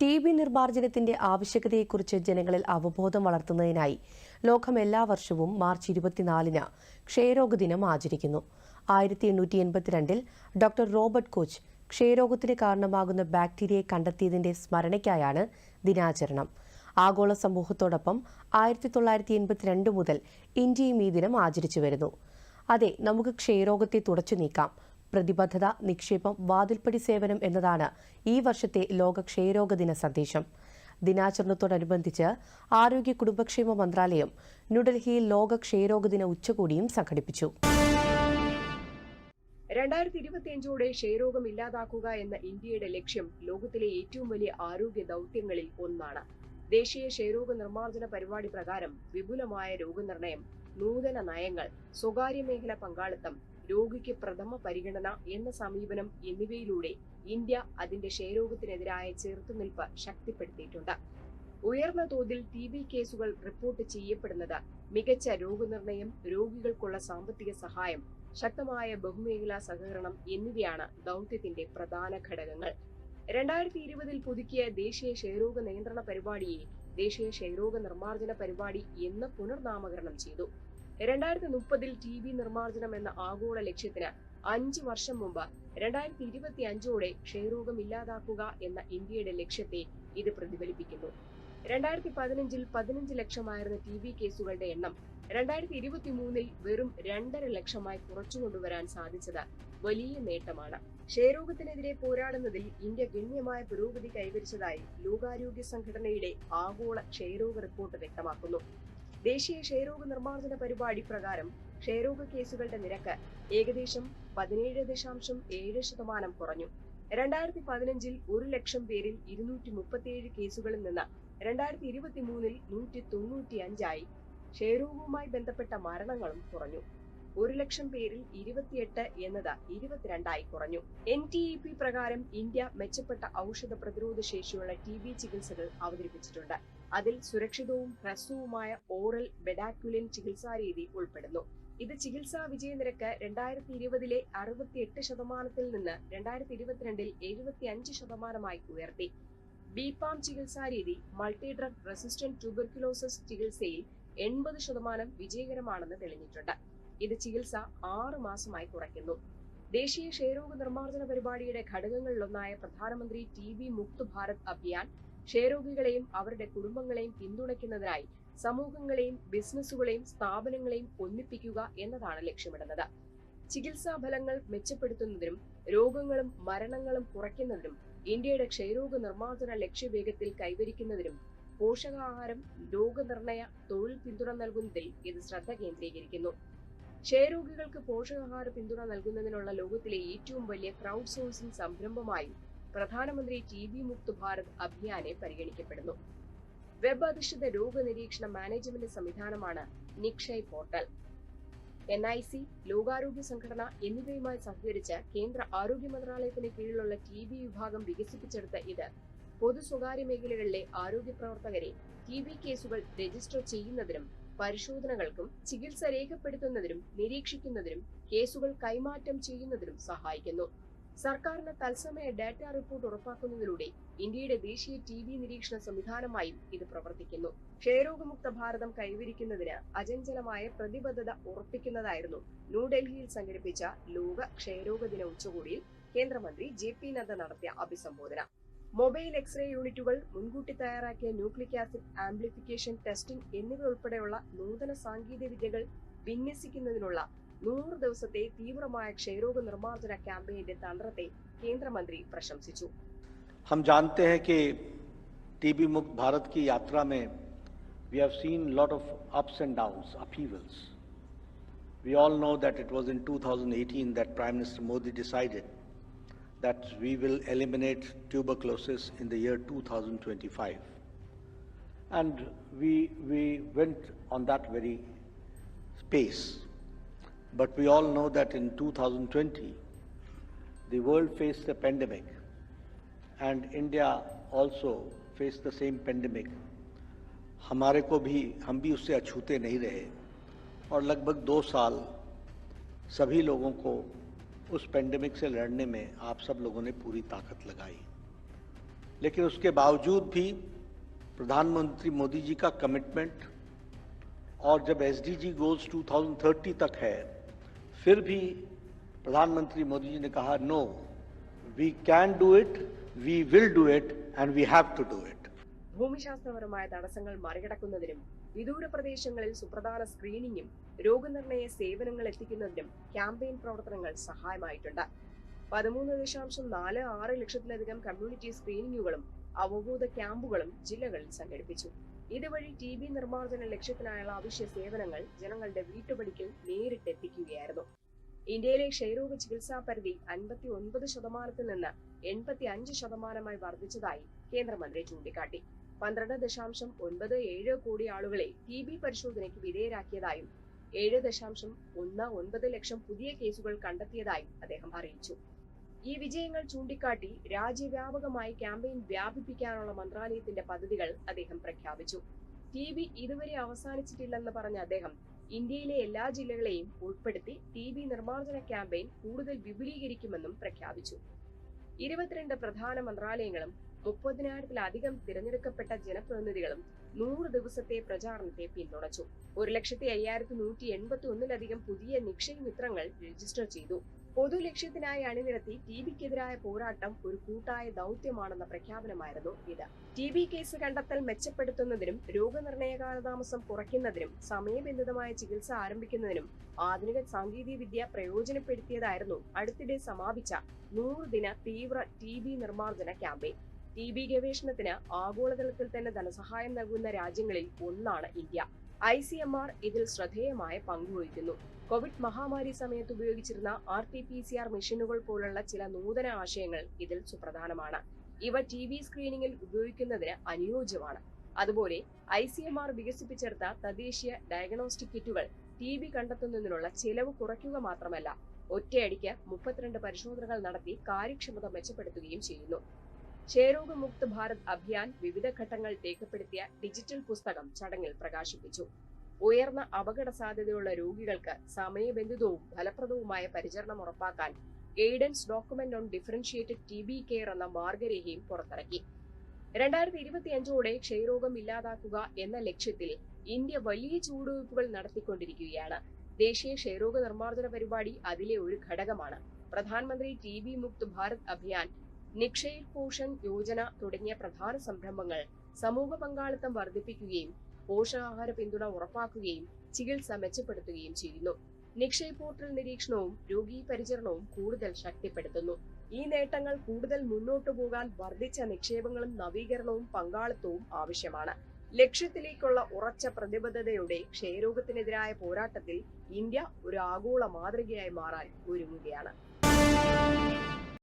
T B നിർമ്മാർജനത്തിന്റെ ആവശ്യകതയെക്കുറിച്ച് ജനങ്ങളിൽ അവബോധം വളർത്തുന്നതിനായി ലോകം എല്ലാ വർഷവും മാർച്ച് ഇരുപത്തിനാലിന് ക്ഷയരോഗ ദിനം ആചരിക്കുന്നു. ആയിരത്തി എണ്ണൂറ്റി എൺപത്തിരണ്ടിൽ ഡോക്ടർ റോബർട്ട് കോച്ച് ക്ഷയരോഗത്തിന് കാരണമാകുന്ന ബാക്ടീരിയയെ കണ്ടെത്തിയതിന്റെ സ്മരണയ്ക്കായാണ് ദിനാചരണം. ആഗോള സമൂഹത്തോടൊപ്പം ആയിരത്തി തൊള്ളായിരത്തി എൺപത്തിരണ്ട് മുതൽ ഇന്ത്യയും ഈ ദിനം ആചരിച്ചു വരുന്നു. അതെ നമുക്ക് ക്ഷയരോഗത്തെ തുടച്ചു നീക്കാം. പ്രതിബദ്ധത നിക്ഷേപം വാതിൽപ്പടി സേവനം എന്നതാണ് ഈ വർഷത്തെ ലോക ക്ഷയരോഗ ദിന സന്ദേശം. ദിനാചരണത്തോടനുബന്ധിച്ച് ആരോഗ്യ കുടുംബക്ഷേമ മന്ത്രാലയം ന്യൂഡൽഹിയിൽ ലോക ക്ഷയരോഗ ദിന ഉച്ചകോടിയും സംഘടിപ്പിച്ചു. രണ്ടായിരത്തി ഇരുപത്തിയഞ്ചോടെ ക്ഷയരോഗം ഇല്ലാതാക്കുക എന്ന ഇന്ത്യയുടെ ലക്ഷ്യം ലോകത്തിലെ ഏറ്റവും വലിയ ആരോഗ്യ ദൗത്യങ്ങളിൽ ഒന്നാണ്. ദേശീയ ക്ഷയരോഗ നിർമ്മാർജന പരിപാടി പ്രകാരം വിപുലമായ രോഗനിർണയം നൂതന നയങ്ങൾ സ്വകാര്യ മേഖല പങ്കാളിത്തം രോഗിക്ക് പ്രഥമ പരിഗണന എന്ന സമീപനം എന്നിവയിലൂടെ ഇന്ത്യ അതിന്റെ ക്ഷയരോഗത്തിനെതിരായ ചെറുത്തുനിൽപ്പ് ശക്തിപ്പെടുത്തിയിട്ടുണ്ട്. ഉയർന്ന തോതിൽ ടി ബി കേസുകൾ റിപ്പോർട്ട് ചെയ്യപ്പെടുന്നത് മികച്ച രോഗനിർണയം രോഗികൾക്കുള്ള സാമ്പത്തിക സഹായം ശക്തമായ ബഹുമേഖലാ സഹകരണം എന്നിവയാണ് ദൗത്യത്തിന്റെ പ്രധാന ഘടകങ്ങൾ. രണ്ടായിരത്തി ഇരുപതിൽ പുതുക്കിയ ദേശീയ ക്ഷയരോഗ നിയന്ത്രണ പരിപാടിയെ ദേശീയ ക്ഷയരോഗ നിർമ്മാർജന പരിപാടി എന്ന് പുനർനാമകരണം ചെയ്തു. രണ്ടായിരത്തി മുപ്പതിൽ ടി ബി നിർമ്മാർജനം എന്ന ആഗോള ലക്ഷ്യത്തിന് അഞ്ച് വർഷം മുമ്പ് രണ്ടായിരത്തി ഇരുപത്തി അഞ്ചോടെ ക്ഷയരോഗം ഇല്ലാതാക്കുക എന്ന ഇന്ത്യയുടെ ലക്ഷ്യത്തെ ഇത് പ്രതിഫലിപ്പിക്കുന്നു. രണ്ടായിരത്തി പതിനഞ്ചിൽ പതിനഞ്ച് ലക്ഷമായിരുന്ന ടി ബി കേസുകളുടെ എണ്ണം രണ്ടായിരത്തി ഇരുപത്തി മൂന്നിൽ വെറും രണ്ടര ലക്ഷമായി കുറച്ചു കൊണ്ടുവരാൻ സാധിച്ചത് വലിയ നേട്ടമാണ്. ക്ഷയരോഗത്തിനെതിരെ പോരാടുന്നതിൽ ഇന്ത്യ ഗണ്യമായ പുരോഗതി കൈവരിച്ചതായി ലോകാരോഗ്യ സംഘടനയുടെ ആഗോള ക്ഷയരോഗ റിപ്പോർട്ട് വ്യക്തമാക്കുന്നു. ദേശീയ ക്ഷയരോഗ നിർമ്മാർജന പരിപാടി പ്രകാരം ക്ഷയരോഗ കേസുകളുടെ നിരക്ക് ഏകദേശം പതിനേഴ് ദശാംശം ഏഴ് ശതമാനം കുറഞ്ഞു. രണ്ടായിരത്തി പതിനഞ്ചിൽ ഒരു ലക്ഷം പേരിൽ ഇരുന്നൂറ്റി മുപ്പത്തിയേഴ് കേസുകളിൽ നിന്ന് രണ്ടായിരത്തി ഇരുപത്തി മൂന്നിൽ നൂറ്റി തൊണ്ണൂറ്റി അഞ്ചായി ക്ഷയരോഗവുമായി ബന്ധപ്പെട്ട മരണങ്ങളും കുറഞ്ഞു. ഒരു ലക്ഷം പേരിൽ ഇരുപത്തിയെട്ട് എന്നത് ഇരുപത്തിരണ്ടായി കുറഞ്ഞു. എൻ ടി ഇ പി പ്രകാരം ഇന്ത്യ മെച്ചപ്പെട്ട ഔഷധ പ്രതിരോധ ശേഷിയുള്ള ടി ബി ചികിത്സകൾ അവതരിപ്പിച്ചിട്ടുണ്ട്. അതിൽ സുരക്ഷിതവും ഹ്രസ്വവുമായ ഓറൽ ബെഡാക്യുലിൻ ചികിത്സാരീതി ഉൾപ്പെടുന്നു. ഇത് ചികിത്സാ വിജയനിരക്ക് രണ്ടായിരത്തി ഇരുപതിലെ അറുപത്തിയെട്ട് ശതമാനത്തിൽ നിന്ന് രണ്ടായിരത്തി ഇരുപത്തിരണ്ടിൽ എഴുപത്തി അഞ്ച് ശതമാനമായി ഉയർത്തി. ബിപാം ചികിത്സാരീതി മൾട്ടി ഡ്രഗ് റെസിസ്റ്റന്റ് ട്യൂബർക്യുലോസിസ് ചികിത്സയിൽ എൺപത് ശതമാനം വിജയകരമാണെന്ന് തെളിഞ്ഞിട്ടുണ്ട്. ഇത് ചികിത്സ ആറു മാസമായി കുറയ്ക്കുന്നു. ദേശീയ ക്ഷയരോഗ നിർമ്മാർജന പരിപാടിയുടെ ഘടകങ്ങളിലൊന്നായ പ്രധാനമന്ത്രി ടി ബി മുക്ത് ഭാരത് അഭിയാൻ ക്ഷയരോഗികളെയും അവരുടെ കുടുംബങ്ങളെയും പിന്തുണയ്ക്കുന്നതിനായി സമൂഹങ്ങളെയും ബിസിനസ്സുകളെയും സ്ഥാപനങ്ങളെയും ഒന്നിപ്പിക്കുക എന്നതാണ് ലക്ഷ്യമിടുന്നത്. ചികിത്സാ ഫലങ്ങൾ മെച്ചപ്പെടുത്തുന്നതിനും രോഗങ്ങളും മരണങ്ങളും കുറയ്ക്കുന്നതിനും ഇന്ത്യയുടെ ക്ഷയരോഗ നിർമ്മാർജന ലക്ഷ്യവേഗത്തിൽ കൈവരിക്കുന്നതിനും പോഷകാഹാരം രോഗനിർണയ തൊഴിൽ പിന്തുണ നൽകുന്നതിൽ ഇത് ശ്രദ്ധ കേന്ദ്രീകരിക്കുന്നു. ക്ഷയരോഗികൾക്ക് പോഷകാഹാര പിന്തുണ നൽകുന്നതിനുള്ള ലോകത്തിലെ ഏറ്റവും വലിയ ക്രൗഡ് സോഴ്സിംഗ് സംരംഭമായും പ്രധാനമന്ത്രി ടി ബി മുക്ത് ഭാരത് അഭിയാനെ പരിഗണിക്കപ്പെടുന്നു. വെബ് അധിഷ്ഠിത രോഗനിരീക്ഷണ മാനേജ്മെന്റ് സംവിധാനമാണ് Nikshay portal. N I C ലോകാരോഗ്യ സംഘടന എന്നിവയുമായി സഹകരിച്ച് കേന്ദ്ര ആരോഗ്യ മന്ത്രാലയത്തിന് കീഴിലുള്ള ടി ബി വിഭാഗം വികസിപ്പിച്ചെടുത്ത ഇത് പൊതു സ്വകാര്യ മേഖലകളിലെ ആരോഗ്യ പ്രവർത്തകരെ ടി ബി കേസുകൾ രജിസ്റ്റർ ചെയ്യുന്നതിനും പരിശോധനകൾക്കും ചികിത്സ രേഖപ്പെടുത്തുന്നതിനും നിരീക്ഷിക്കുന്നതിനും കേസുകൾ കൈമാറ്റം ചെയ്യുന്നതിനും സഹായിക്കുന്നു. സർക്കാരിന് തത്സമയ ഡാറ്റ റിപ്പോർട്ട് ഉറപ്പാക്കുന്നതിലൂടെ ഇന്ത്യയുടെ ദേശീയ ടി ബി നിരീക്ഷണ സംവിധാനമായും ഇത് പ്രവർത്തിക്കുന്നു. ക്ഷയരോഗമുക്ത ഭാരതം കൈവരിക്കുന്നതിന് അചഞ്ചലമായ പ്രതിബദ്ധത ഉറപ്പിക്കുന്നതായിരുന്നു ന്യൂഡൽഹിയിൽ സംഘടിപ്പിച്ച ലോക ക്ഷയരോഗ ദിന ഉച്ചകോടിയിൽ കേന്ദ്രമന്ത്രി ജെ പി നദ്ദ നടത്തിയ അഭിസംബോധന. മൊബൈൽ എക്സ്റേ യൂണിറ്റുകൾ മുൻകൂട്ടി തയ്യാറാക്കിയ ന്യൂക്ലിക് ആസിഡ് ആംപ്ലിഫിക്കേഷൻ ടെസ്റ്റിംഗ് എന്നിവ ഉൾപ്പെടെയുള്ള നൂതന സാങ്കേതിക വിദ്യകൾ വിന്യസിക്കുന്നതിനുള്ള നൂറ് ദിവസത്തെ തീവ്രമായ ക്ഷയരോഗ നിർമ്മാർജ്ജന ക്യാമ്പയിന്റെ തന്ത്രത്തെ കേന്ദ്രമന്ത്രി പ്രശംസിച്ചു हम जानते हैं कि टीबी मुक्त भारत की यात्रा में we have seen lot of ups and downs, upheavals. We all know that it was in 2018 that Prime Minister Modi decided that we will eliminate tuberculosis in the year 2025. And we, we went on that very pace. But we all know that in 2020, the world faced a pandemic and India also faced the same pandemic. हमारे को भी हम भी उससे अछूते नहीं रहे और लगभग दो साल सभी लोगों को उस पेंडेमिक से लड़ने में आप सब लोगों ने पूरी ताकत लगाई लेकिन उसके बावजूद भी प्रधानमंत्री मोदी जी का कमिटमेंट और जब एसडीजी गोल्स 2030 तक है फिर भी प्रधानमंत्री मोदी जी ने कहा no we can do it we will do it and we have to do it ഭൂമിശാസ്ത്രപരമായ തടസ്സങ്ങൾ മറികടക്കുന്നതിനും വിദൂര പ്രദേശങ്ങളിൽ സുപ്രധാന സ്ക്രീനിങ്ങും രോഗനിർണയ സേവനങ്ങൾ എത്തിക്കുന്നതിനും ക്യാമ്പയിൻ പ്രവർത്തനങ്ങൾ സഹായമായിട്ടുണ്ട് പതിമൂന്ന് ദശാംശം നാല് ആറ് ലക്ഷത്തിലധികം കമ്മ്യൂണിറ്റി സ്ക്രീനിങ്ങുകളും അവബോധ ക്യാമ്പുകളും ജില്ലകളിൽ സംഘടിപ്പിച്ചു ഇതുവഴി ടി ബി നിർമ്മാർജന ലക്ഷ്യത്തിനായുള്ള അവശ്യ സേവനങ്ങൾ ജനങ്ങളുടെ വീട്ടുപടിക്കൽ നേരിട്ടെത്തിക്കുകയായിരുന്നു. ഇന്ത്യയിലെ ക്ഷയരോഗ ചികിത്സാ പരിധി അൻപത്തി ഒൻപത് ശതമാനത്തിൽ നിന്ന് എൺപത്തി അഞ്ച് ശതമാനമായി വർദ്ധിച്ചതായി കേന്ദ്രമന്ത്രി ചൂണ്ടിക്കാട്ടി. പന്ത്രണ്ട് ദശാംശം ഒൻപത് ഏഴ് കോടി ആളുകളെ ടി ബി പരിശോധനയ്ക്ക് വിധേയരാക്കിയതായും ഏഴ് ദശാംശം ഒന്ന് ഒൻപത് ലക്ഷം പുതിയ കേസുകൾ കണ്ടെത്തിയതായും അദ്ദേഹം അറിയിച്ചു. ഈ വിജയങ്ങൾ ചൂണ്ടിക്കാട്ടി രാജ്യവ്യാപകമായി ക്യാമ്പയിൻ വ്യാപിപ്പിക്കാനുള്ള മന്ത്രാലയത്തിന്റെ പദ്ധതികൾ അദ്ദേഹം പ്രഖ്യാപിച്ചു. ടി ബി ഇതുവരെ അവസാനിച്ചിട്ടില്ലെന്ന് പറഞ്ഞ അദ്ദേഹം ഇന്ത്യയിലെ എല്ലാ ജില്ലകളെയും ഉൾപ്പെടുത്തി ടി ബി നിർമ്മാർജന ക്യാമ്പയിൻ കൂടുതൽ വിപുലീകരിക്കുമെന്നും പ്രഖ്യാപിച്ചു. ഇരുപത്തിരണ്ട് പ്രധാന മന്ത്രാലയങ്ങളും മുപ്പതിനായിരത്തിലധികം തിരഞ്ഞെടുക്കപ്പെട്ട ജനപ്രതിനിധികളും നൂറ് ദിവസത്തെ പ്രചാരണത്തെ പിന്തുണച്ചു. ഒരു ലക്ഷത്തി അയ്യായിരത്തി നൂറ്റി എൺപത്തി ഒന്നിലധികം പുതിയ നിക്ഷയ മിത്രങ്ങൾ രജിസ്റ്റർ ചെയ്തു. പൊതു ലക്ഷ്യത്തിനായി അണിനിരത്തി ടി ബിക്കെതിരായ പോരാട്ടം ഒരു കൂട്ടായ ദൗത്യമാണെന്ന പ്രഖ്യാപനമായിരുന്നു ഇത്. ടി ബി കേസ് കണ്ടെത്തൽ മെച്ചപ്പെടുത്തുന്നതിനും രോഗനിർണയ കാലതാമസം കുറയ്ക്കുന്നതിനും സമയബന്ധിതമായ ചികിത്സ ആരംഭിക്കുന്നതിനും ആധുനിക സാങ്കേതിക വിദ്യ പ്രയോജനപ്പെടുത്തിയതായിരുന്നു അടുത്തിടെ സമാപിച്ച നൂറ് ദിന തീവ്ര ടി ബി നിർമ്മാർജന ക്യാമ്പയിൻ. ടി ബി ഗവേഷണത്തിന് ആഗോളതലത്തിൽ തന്നെ ധനസഹായം നൽകുന്ന രാജ്യങ്ങളിൽ ഒന്നാണ് ഇന്ത്യ. ഐ ഇതിൽ ശ്രദ്ധേയമായ പങ്കുവഹിക്കുന്നു കോവിഡ് മഹാമാരി സമയത്ത് ഉപയോഗിച്ചിരുന്ന R T P C R മെഷീനുകൾ പോലുള്ള ചില നൂതന ആശയങ്ങൾ ഇതിൽ സുപ്രധാനമാണ്. ഇവ ടി വി സ്ക്രീനിംഗിൽ ഉപയോഗിക്കുന്നതിന് അനുയോജ്യമാണ്. അതുപോലെ ഐ സി എം ആർ വികസിപ്പിച്ചെടുത്ത തദ്ദേശീയ ഡയഗ്നോസ്റ്റിക് കിറ്റുകൾ ടി ബി കണ്ടെത്തുന്നതിനുള്ള ചെലവ് കുറയ്ക്കുക മാത്രമല്ല ഒറ്റയടിക്ക് മുപ്പത്തിരണ്ട് പരിശോധനകൾ നടത്തി കാര്യക്ഷമത മെച്ചപ്പെടുത്തുകയും ചെയ്യുന്നു. ക്ഷയരോഗമുക്ത് ഭാരത് അഭിയാൻ വിവിധ ഘട്ടങ്ങൾ രേഖപ്പെടുത്തിയ ഡിജിറ്റൽ പുസ്തകം ചടങ്ങിൽ പ്രകാശിപ്പിച്ചു. ഉയർന്ന അപകട സാധ്യതയുള്ള രോഗികൾക്ക് സമയബന്ധിതവും ഫലപ്രദവുമായ പരിചരണം ഉറപ്പാക്കാൻ guidance document on differentiated T B care എന്ന മാർഗരേഖയും പുറത്തിറക്കി. രണ്ടായിരത്തി ഇരുപത്തിയഞ്ചോടെ ക്ഷയരോഗം ഇല്ലാതാക്കുക എന്ന ലക്ഷ്യത്തിൽ ഇന്ത്യ വലിയ ചുവടുവയ്പ്പുകൾ നടത്തിക്കൊണ്ടിരിക്കുകയാണ്. ദേശീയ ക്ഷയരോഗ നിർമ്മാർജന പരിപാടി അതിലെ ഒരു ഘടകമാണ്. പ്രധാനമന്ത്രി ടി ബി മുക്ത് ഭാരത് അഭിയാൻ നിക്ഷയ് പോഷൻ യോജന തുടങ്ങിയ പ്രധാന സംരംഭങ്ങൾ സമൂഹ പങ്കാളിത്തം വർദ്ധിപ്പിക്കുകയും പോഷകാഹാര പിന്തുണ ഉറപ്പാക്കുകയും ചികിത്സ മെച്ചപ്പെടുത്തുകയും ചെയ്യുന്നു. നിക്ഷയ് പോർട്ടൽ നിരീക്ഷണവും രോഗീ പരിചരണവും കൂടുതൽ ശക്തിപ്പെടുത്തുന്നു. ഈ നേട്ടങ്ങൾ കൂടുതൽ മുന്നോട്ടു പോകാൻ വർദ്ധിച്ച നിക്ഷേപങ്ങളും നവീകരണവും പങ്കാളിത്തവും ആവശ്യമാണ്. ലക്ഷ്യത്തിലേക്കുള്ള ഉറച്ച പ്രതിബദ്ധതയുടെ ക്ഷയരോഗത്തിനെതിരായ പോരാട്ടത്തിൽ ഇന്ത്യ ഒരു ആഗോള മാതൃകയായി മാറാൻ ഒരുങ്ങുകയാണ്.